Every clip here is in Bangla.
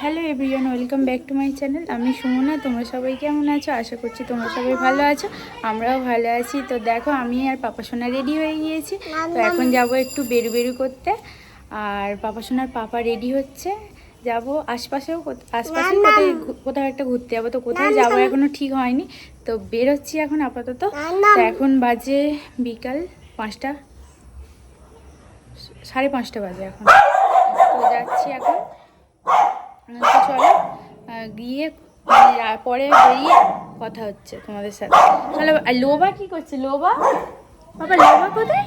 Hello everyone welcome back to my channel. আমি সুমনা তোমরা সবাই কেমন আছো? আশা করছি তোমরা সবাই ভালো আছো আমরাও ভালো আছি। তো দেখো আমি আর পাপা সোনা রেডি হয়ে গিয়েছি। তো এখন যাব একটু বেরু বেরু করতে। আর পাপা সোনার পাপা রেডি হচ্ছে। যাব আশপাশেও আশপাশেও কোথায় কোথাও একটা ঘুরতে যাব। তো কোথায় যাব এখনও ঠিক হয়নি। তো বেরোচ্ছি এখন আপাতত। তো এখন বাজে বিকাল পাঁচটা সাড়ে পাঁচটা বাজে এখন। তো যাচ্ছি এখন। তো চলো গিয়ে মানে পরে বেরিয়ে কথা হচ্ছে তোমাদের সাথে। আর লোবা কি করছে? লোবা? বাবা লোবা কোথায়?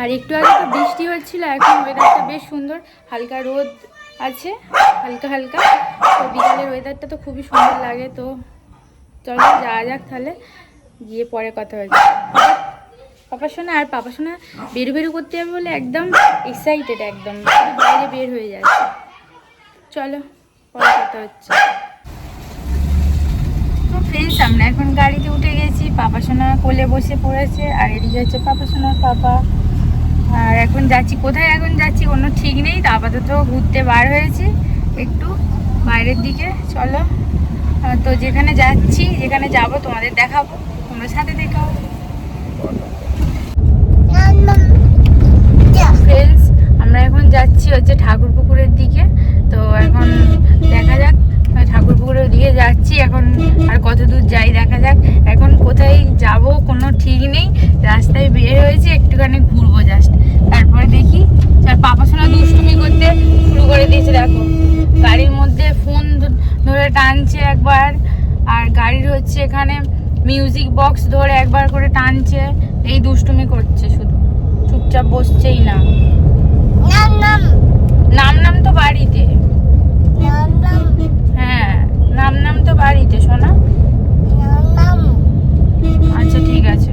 আর একটু আগে তো বৃষ্টি হচ্ছিল এখন ওয়েদারটা বেশ সুন্দর হালকা রোদ আছে হালকা হালকা। তো বিকালের ওয়েদারটা তো খুবই সুন্দর লাগে তো চলো যাওয়া যাক তাহলে গিয়ে পরে কথা হচ্ছে। পাপা শোনা আর পাপা শোনা বেরু বেরু করতে যাবে বলে একদম এক্সাইটেড একদম বাইরে বের হয়ে যাচ্ছে। চলো পরে কথা হচ্ছে। তো ফ্রেন্ডস আমরা এখন গাড়িতে উঠে গেছি পাপা সোনা কোলে বসে পড়েছে আর এদিকে হচ্ছে পাপা সোনার পাপা। আর এখন যাচ্ছি কোথায় এখন যাচ্ছি কোনো ঠিক নেই তো আপাতত ঘুরতে বার হয়েছি একটু বাইরের দিকে চলো। তো যেখানে যাচ্ছি যেখানে যাব তোমাদের দেখাবো তোমরা সাথে দেখাও ফ্রেন্ডস আমরা এখন যাচ্ছি হচ্ছে ঠাকুর পুকুরের দিকে। তো এখন দেখা যাক ঠাকুর পুকুরের দিকে যাচ্ছি। এখন আর কত দূর যাই দেখা যাক। এখন কোথায় যাব কোনো ঠিক নেই। রাস্তায় বের হয়েছে, একটুখানি ঘুরবো জাস্ট তারপরে দেখি, আর পাপা শোনা দুষ্টুমি করতে শুরু করে দিয়েছে, দেখো। গাড়ির মধ্যে ফোন ধরে টানছে একবার, আর গাড়ির হচ্ছে এখানে মিউজিক বক্স ধরে একবার করে টানছে। এই দুষ্টুমি করছে শুধু। চুপচাপ বসছেই না। নাম নাম। তো বাড়িতে। হ্যাঁ নাম নাম তো বাড়িতে শোনা। আচ্ছা ঠিক আছে।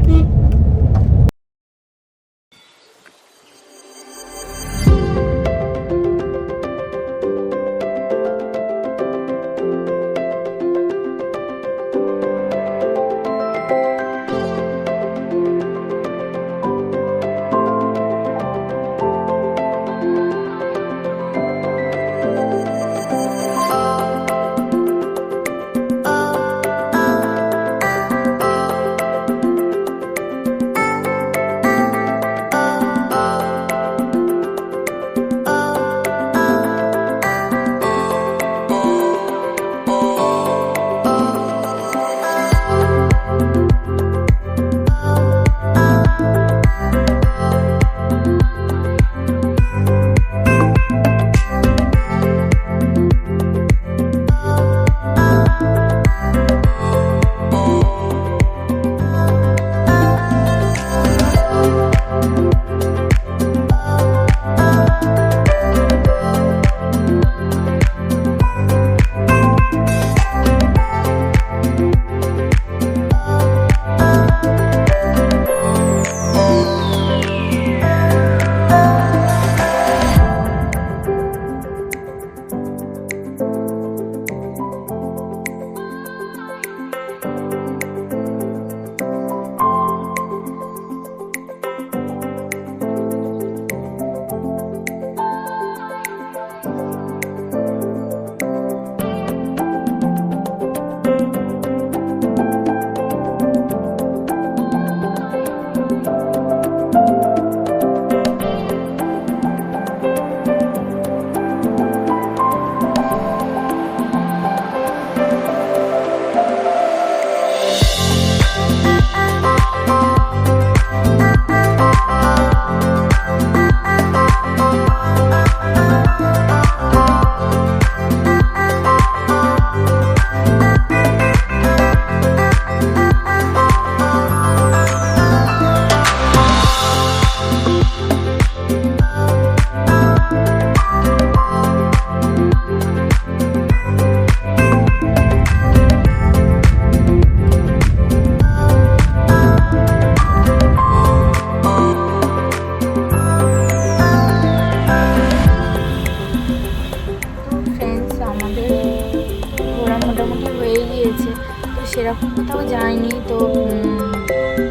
সেরকম কোথাও যাইনি, তো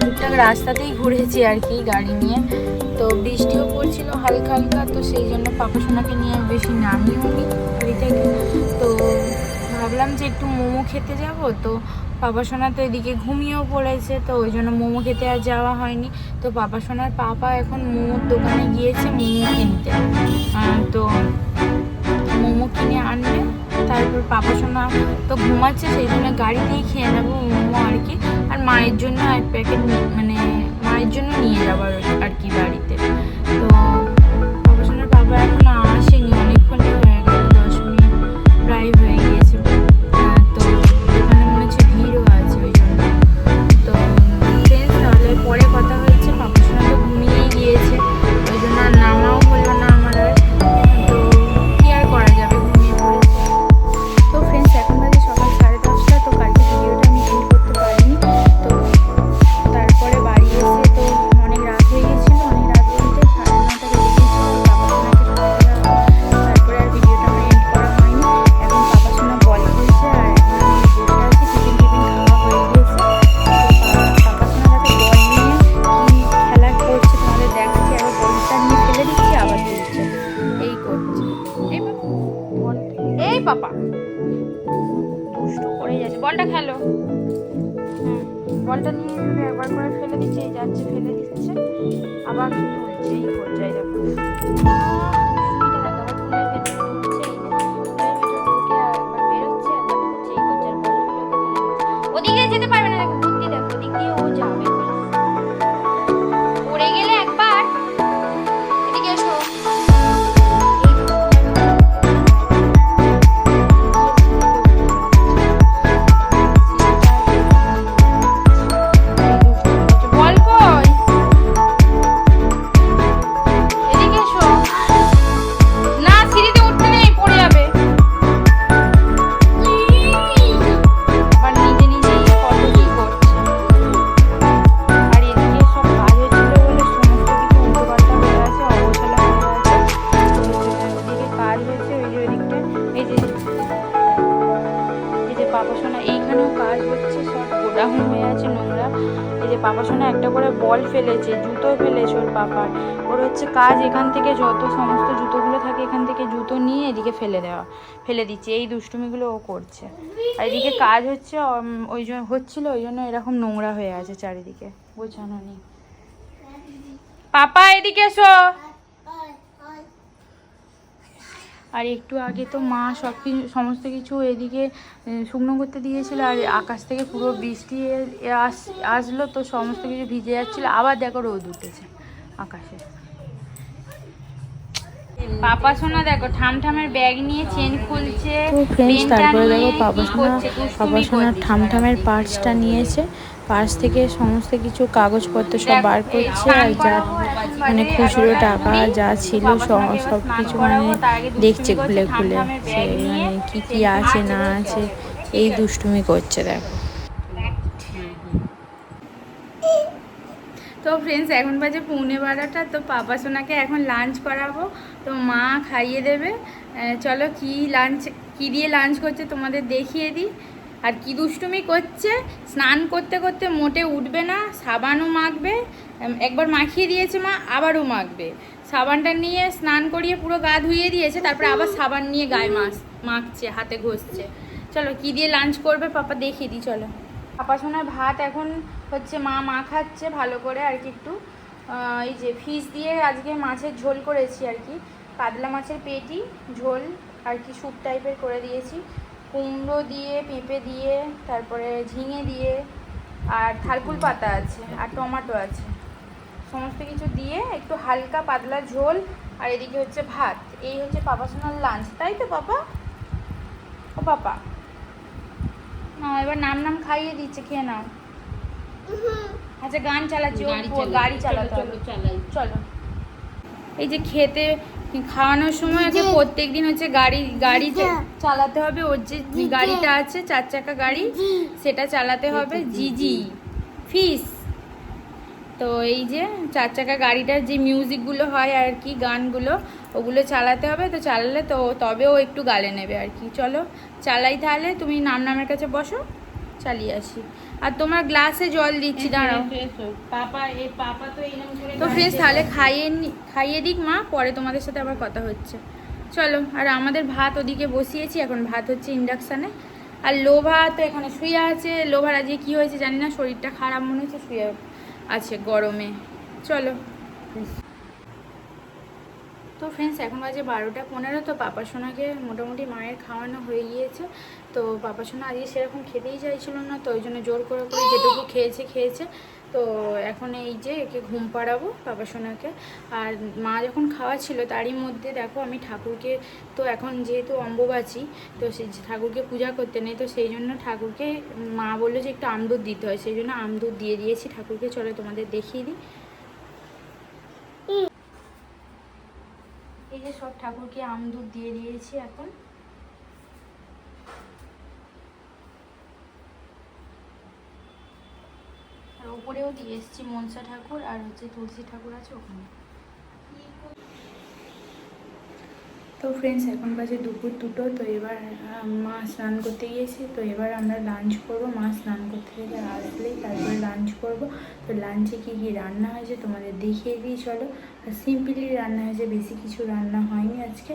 টুকটাক রাস্তাতেই ঘুরেছি আর কি গাড়ি নিয়ে। তো তো বৃষ্টিও পড়ছিল হালকা হালকা, তো সেই জন্য পাপা সোনাকে নিয়ে বেশি নামিও নি বাড়ি থেকে তো ভাবলাম যে একটু মোমো খেতে যাব, তো পাপা সোনা তো এদিকে ঘুমিয়েও পড়েছে, তো ওই জন্য মোমো খেতে আর যাওয়া হয়নি। তো পাপা সোনার পাপা এখন মোমোর দোকানে গিয়েছে মোমো কিনতে। তো পাপা সোনা তো ঘুমাচ্ছে, সেই জন্য গাড়িতেই খেয়ে নেব মোমো আর কি। আর মায়ের জন্য এক প্যাকেট মানে মায়ের জন্য নিয়ে যাব আর কি বাড়িতে। কাজ এখান থেকে যত সমস্ত জুতোগুলো থাকে এখান থেকে জুতো নিয়ে এদিকে ফেলে দেওয়া, ফেলে দিচ্ছে। এই দুষ্টুমিগুলো ও করছে। আর এদিকে কাজ হচ্ছে ওই জন্য হচ্ছিল ওই জন্য এরকম নোংরা হয়ে আছে চারিদিকে। গোছানো নেই। পাপা, এদিকে এসো। আর একটু আগে তো মা সব কিছু সমস্ত কিছু এদিকে শুকনো করতে দিয়েছিল, আর আকাশ থেকে পুরো বৃষ্টি আসলো, তো সমস্ত কিছু ভিজে যাচ্ছিল। আবার দেখো রোদ উঠেছে আকাশে। পাপা সোনা দেখো ঠামঠামের ব্যাগ নিয়ে চেন খুলছে তো ফ্রেন্ডস তারপরে দেখো পাপা সোনা পাপা সোনার করছে। ঠামঠামের পার্সটা নিয়েছে। পার্স থেকে সমস্ত কিছু কাগজপত্র সব বার করছে আর যা মানে খুচরো টাকা যা ছিল সব কিছু মানে দেখছে খুলে খুলে মানে কি কি আছে না আছে এই দুষ্টুমি করছে দেখো। তো ফ্রেন্ডস এখন বাজে পৌনে বারোটা, তো পাপা সোনাকে এখন লাঞ্চ করাবো। তো মা খাইয়ে দেবে। চলো কি লাঞ্চ কী দিয়ে লাঞ্চ করছে তোমাদের দেখিয়ে দিই। আর কি দুষ্টুমি করছে, স্নান করতে করতে মোটে উঠবে না, সাবানও মাখবে। একবার মাখিয়ে দিয়েছে মা, আবারও মাখবে। সাবানটা নিয়ে স্নান করিয়ে পুরো গা ধুইয়ে দিয়েছে, তারপরে আবার সাবান নিয়ে গায়ে মাছ মাখছে, হাতে ঘষছে। চলো কি দিয়ে লাঞ্চ করবে পাপা দেখিয়ে দিই, চলো। পাপা সোনার ভাত এখন হচ্ছে মা মা খাচ্ছে ভালো করে আর কি একটু। এই যে ফিশ দিয়ে আজকে মাছের ঝোল করেছি আর কি। কাতলা মাছের পেটি, ঝোল আর কি স্যুপ টাইপের করে দিয়েছি। কুমড়ো দিয়ে, পেঁপে দিয়ে, তারপরে ঝিঙে দিয়ে আর থালকুল পাতা আছে আর টমেটো আছে। সমস্ত কিছু দিয়ে একটু হালকা পাতলা ঝোল আর এদিকে হচ্ছে ভাত। এই হচ্ছে পাপা সোনার লাঞ্চ, তাই তো পাপা? ও পাপা। না এবার নাম নাম খাইয়ে দিচ্ছে খেয়ে নাও। আচ্ছা গান চালাচ্ছি গাড়ি চালাতে হবে। চলো। এই যে খেতে খাওয়ানোর সময় ওকে প্রত্যেক দিন হচ্ছে গাড়ি গাড়ি চালাতে হবে ওর যে গাড়িটা আছে চার চাকা গাড়ি সেটা চালাতে হবে। জিজি। ফিস। তো এই যে চার চাকা গাড়িটার যে মিউজিকগুলো হয় আর কি গানগুলো ওগুলো চালাতে হবে। তো চালালে তো তবে ও একটু গালে নেবে আর কি। চলো চালাই তাহলে তুমি নাম নামের কাছে বসো চালিয়ে আসি। আর তোমার গ্লাসে জল দিচ্ছি দাঁড়াও। তো ফ্রেন্ডস তাহলে খাইয়ে নি- খাইয়ে দিক মা পরে তোমাদের সাথে আবার কথা হচ্ছে। চলো আর আমাদের ভাত ওদিকে বসিয়েছি এখন ভাত হচ্ছে ইন্ডাকশানে আর লোভা তো এখানে শুয়ে আছে। লোভার আজকে কী হয়েছে জানি না শরীরটা খারাপ মনে হচ্ছে শুয়ে আছে গরমে। চলো। তো ফ্রেন্ডস এখন বাজে বারোটা পনেরো, তো পাপা সোনাকে মোটামুটি মায়ের খাওয়ানো হয়ে গিয়েছে। তো পাপা সোনা আজকে সেরকম খেতেই চাইছিল না, তো ওই জন্য জোর করে করে যেটুকু খেয়েছে খেয়েছে। তো এখন এই যে একে ঘুম পাড়াবো পাপা সোনাকে আর মা যখন খাওয়া ছিল তারই মধ্যে দেখো আমি ঠাকুরকে তো এখন যেহেতু অম্বুবাচী, তো সেই ঠাকুরকে পূজা করতে নেই, তো সেই জন্য ঠাকুরকে মা বলল যে একটু আমদুধ দিতে হয়, সেই জন্য আমদুধ দিয়ে দিয়েছি। ঠাকুরকে চলো তোমাদের দেখিয়ে দিই। এই যে সব ঠাকুরকে আমদুধ দিয়ে দিয়েছি এখন। আর ওপরেও দিয়ে এসেছি মনসা ঠাকুর আর হচ্ছে তুলসী ঠাকুর আছে ওখানে। তো ফ্রেন্ডস এখন বাজে দুপুর দুটো, তো এবার মা স্নান করতে গিয়েছে, তো এবার আমরা লাঞ্চ করব। মা স্নান করতে গেলে আসলেই তারপরে লাঞ্চ করব। তো লাঞ্চে কী কী রান্না হয়েছে তোমাদের দেখিয়ে দিই, চলো। আর সিম্পলি রান্না হয়েছে, বেশি কিছু রান্না হয়নি আজকে।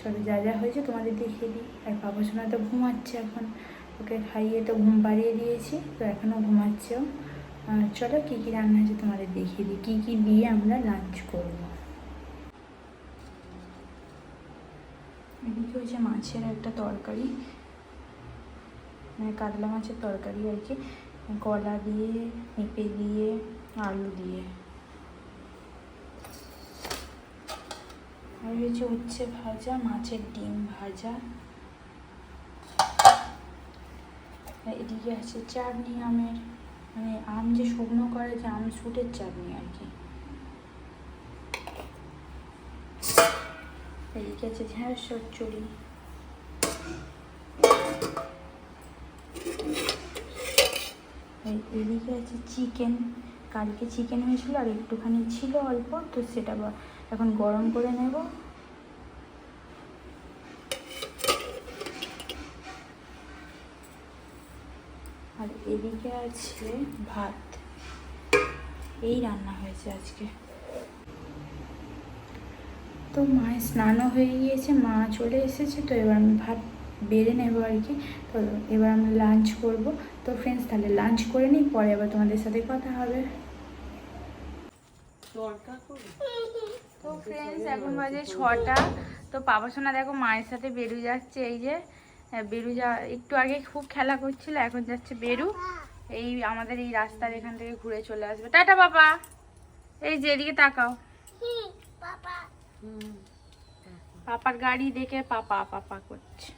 চলো, যা যা হয়েছে তোমাদের দেখিয়ে দিই। আর বাবা সোনা তো ঘুমাচ্ছে এখন। ওকে খাইয়ে তো ঘুম পাড়িয়ে দিয়েছি, তো এখনও ঘুমাচ্ছে ও। আর চলো কী কী রান্না হয়েছে তোমাদের দেখিয়ে দিই। কী কী দিয়ে আমরা লাঞ্চ করব? এদিকে হচ্ছে মাছের একটা তরকারি মানে কাতলা মাছের তরকারি আর কি। কলা দিয়ে, পেঁপে দিয়ে, আলু দিয়ে। আর হচ্ছে উচ্ছে ভাজা, মাছের ডিম ভাজা। এদিকে আছে চাটনি আমের। মানে আম যে শুকনো করে যে আম শুটের চাটনি আর কি। এদিকে আছে ঝ্যাঁস চচ্চড়ি এদিকে আছে চিকেন। কালকে চিকেন হয়েছিল আর একটুখানি ছিল অল্প, তো সেটা এখন গরম করে নেব। আর এদিকে আছে ভাত। এই রান্না হয়েছে আজকে। তো মায়ের স্নানও হয়ে গিয়েছে মা চলে এসেছে তো এবার আমি ভাত বেড়ে নেব আর কি। তো এবার আমরা লাঞ্চ করব। তো ফ্রেন্ডস তাহলে লাঞ্চ করে নিই পরে আবার তোমাদের সাথে কথা হবে। তো ফ্রেন্ডস এখন বাজে ছটা। তো পাপা সোনা দেখো মায়ের সাথে বেরিয়ে যাচ্ছে এই যে বেরু যা, একটু আগে খুব খেলা করছিল, এখন যাচ্ছে বেরু। এই আমাদের এই রাস্তার এখান থেকে ঘুরে চলে আসবে। টাটা, বাবা। এই যে, এদিকে তাকাও। পাপার গাড়ি দেখে পাপা পাপা করছে।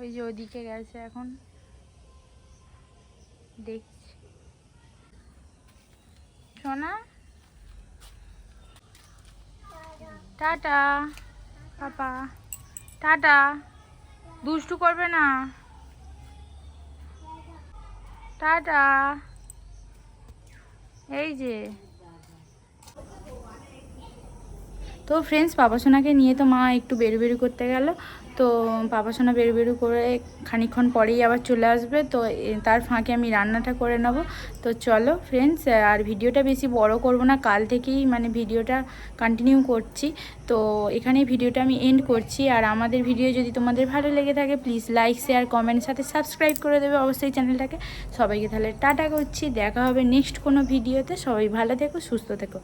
ওই যে ওদিকে গেছে এখন। দেখছি। সোনা? টাটা। পাপা। টাটা। দুষ্টু করবে না। টাটা। এই যে। তো ফ্রেন্ডস বাবা সোনাকে নিয়ে তো মা একটু বেরু বেরু করতে গেল। তো পাপা সোনা বেরু বেরু করে খানিকক্ষণ পরেই আবার চলে আসবে, তো তার ফাঁকে আমি রান্নাটা করে নেব। তো চলো ফ্রেন্ডস আর ভিডিওটা বেশি বড় করব না, কাল থেকেই মানে ভিডিওটা কন্টিনিউ করছি। তো এখানেই ভিডিওটা আমি এন্ড করছি, আর আমাদের ভিডিও যদি তোমাদের ভালো লেগে থাকে প্লিজ লাইক শেয়ার কমেন্ট সাথে সাবস্ক্রাইব করে দেবে অবশ্যই চ্যানেলটাকে সবাইকে তাহলে টাটা করছি, দেখা হবে নেক্সট কোনো ভিডিওতে সবাই ভালো থেকো, সুস্থ থেকো।